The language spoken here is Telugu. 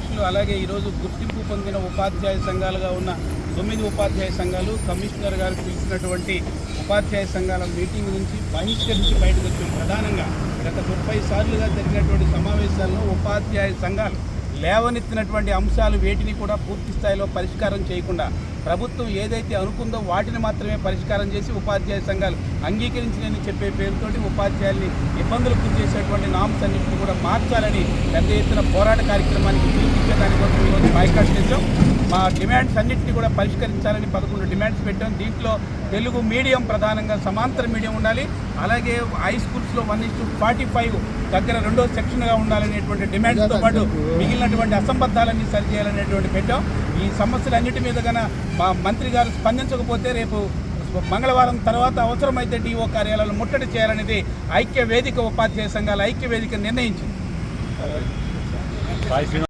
అధ్యక్షులు అలాగే ఈరోజు గుర్తింపు పొందిన ఉపాధ్యాయ సంఘాలుగా ఉన్న తొమ్మిది ఉపాధ్యాయ సంఘాలు కమిషనర్ గారు పిలిచినటువంటి ఉపాధ్యాయ సంఘాల మీటింగ్ నుంచి బహిష్కరించి బయటకు వచ్చాం. ప్రధానంగా గత ముప్పై సార్లుగా జరిగినటువంటి సమావేశాల్లో ఉపాధ్యాయ సంఘాలు లేవనెత్తినటువంటి అంశాలు వేటిని కూడా పూర్తి స్థాయిలో పరిష్కారం చేయకుండా ప్రభుత్వం ఏదైతే అనుకుందో వాటిని మాత్రమే పరిష్కారం చేసి ఉపాధ్యాయ సంఘాలు అంగీకరించినని చెప్పే పేరుతోటి ఉపాధ్యాయుల్ని ఇబ్బందులు గురి చేసేటువంటి నామ్స్ అన్నింటినీ కూడా మార్చాలని పెద్ద ఎత్తున పోరాట కార్యక్రమానికి పిలిపించే దానికోసం ఈరోజు బాయ్కాట్ చేశాం. మా డిమాండ్స్ అన్నింటినీ కూడా పరిష్కరించాలని పదకొండు డిమాండ్స్ పెట్టాం. దీంట్లో తెలుగు మీడియం ప్రధానంగా సమాంతర మీడియం ఉండాలి. అలాగే హై స్కూల్స్లో వన్ ఇస్ ఫార్టీ ఫైవ్ దగ్గర రెండో సెక్షన్గా ఉండాలనేటువంటి డిమాండ్స్తో పాటు మిగిలినటువంటి అసంబద్ధాలన్నీ సరిచేయాలనేటువంటి పెట్టాం. ఈ సమస్యలన్నిటి మీద గన మా మంత్రి గారు స్పందించకపోతే రేపు మంగళవారం తర్వాత అవసరమైతే డిఓ కార్యాలయాలు ముట్టడి చేయాలనేది ఐక్య వేదిక ఉపాధ్యాయ సంఘాల ఐక్య వేదిక నిర్ణయించింది.